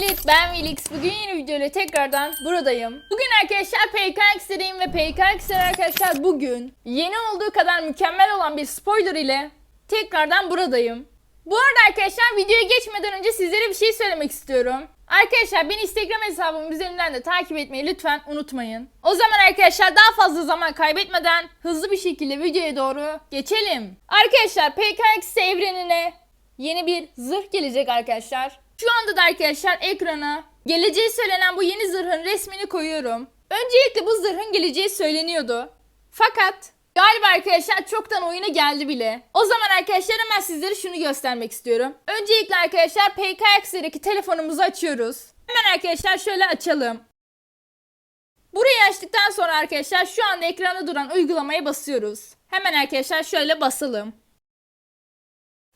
millet ben Wilix. Bugün yeni videoyla tekrardan buradayım. Bugün arkadaşlar PKX'deyim ve PKX'de arkadaşlar bugün yeni olduğu kadar mükemmel olan bir spoiler ile tekrardan buradayım. Bu arada arkadaşlar videoya geçmeden önce sizlere bir şey söylemek istiyorum. Arkadaşlar beni Instagram hesabım üzerinden de takip etmeyi lütfen unutmayın. O zaman arkadaşlar daha fazla zaman kaybetmeden hızlı bir şekilde videoya doğru geçelim. Arkadaşlar PKX evrenine yeni bir zırh gelecek arkadaşlar. Şu anda da arkadaşlar ekrana geleceği söylenen bu yeni zırhın resmini koyuyorum. Öncelikle bu zırhın geleceği söyleniyordu. Fakat galiba arkadaşlar çoktan oyuna geldi bile. O zaman arkadaşlar hemen sizlere şunu göstermek istiyorum. Öncelikle arkadaşlar PKX'deki telefonumuzu açıyoruz. Hemen arkadaşlar şöyle açalım. Burayı açtıktan sonra arkadaşlar şu anda ekranda duran uygulamaya basıyoruz. Hemen arkadaşlar şöyle basalım.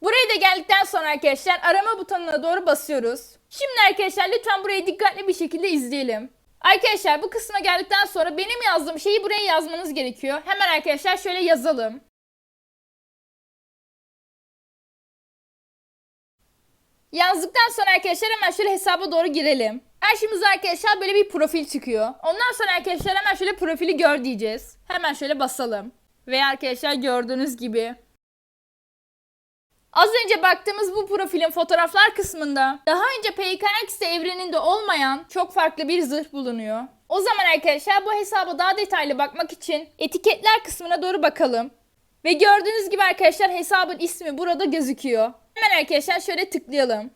Buraya da geldikten sonra arkadaşlar arama butonuna doğru basıyoruz. Şimdi arkadaşlar lütfen burayı dikkatli bir şekilde izleyelim. Arkadaşlar bu kısma geldikten sonra benim yazdığım şeyi buraya yazmanız gerekiyor. Hemen arkadaşlar şöyle yazalım. Yazdıktan sonra arkadaşlar hemen şöyle hesaba doğru girelim. Karşımıza arkadaşlar böyle bir profil çıkıyor. Ondan sonra arkadaşlar hemen şöyle profili gör diyeceğiz. Hemen şöyle basalım. Ve arkadaşlar gördüğünüz gibi Az önce baktığımız bu profilin fotoğraflar kısmında daha önce PKX evreninde olmayan çok farklı bir zırh bulunuyor. O zaman arkadaşlar bu hesaba daha detaylı bakmak için etiketler kısmına doğru bakalım. Ve gördüğünüz gibi arkadaşlar hesabın ismi burada gözüküyor. Hemen arkadaşlar şöyle tıklayalım.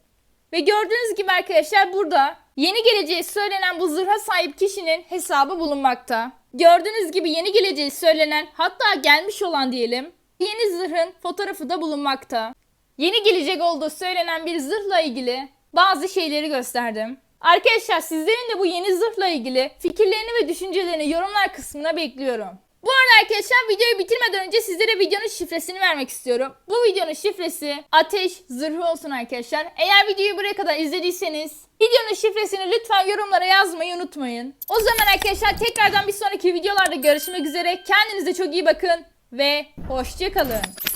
Ve gördüğünüz gibi arkadaşlar burada yeni geleceği söylenen bu zırha sahip kişinin hesabı bulunmakta. Gördüğünüz gibi yeni geleceği söylenen hatta gelmiş olan diyelim yeni zırhın fotoğrafı da bulunmakta. Yeni gelecek olduğu söylenen bir zırhla ilgili bazı şeyleri gösterdim. Arkadaşlar sizlerin de bu yeni zırhla ilgili fikirlerini ve düşüncelerini yorumlar kısmına bekliyorum. Bu arada arkadaşlar videoyu bitirmeden önce sizlere videonun şifresini vermek istiyorum. Bu videonun şifresi ateş zırhı olsun arkadaşlar. Eğer videoyu buraya kadar izlediyseniz videonun şifresini lütfen yorumlara yazmayı unutmayın. O zaman arkadaşlar tekrardan bir sonraki videolarda görüşmek üzere. Kendinize çok iyi bakın ve hoşçakalın.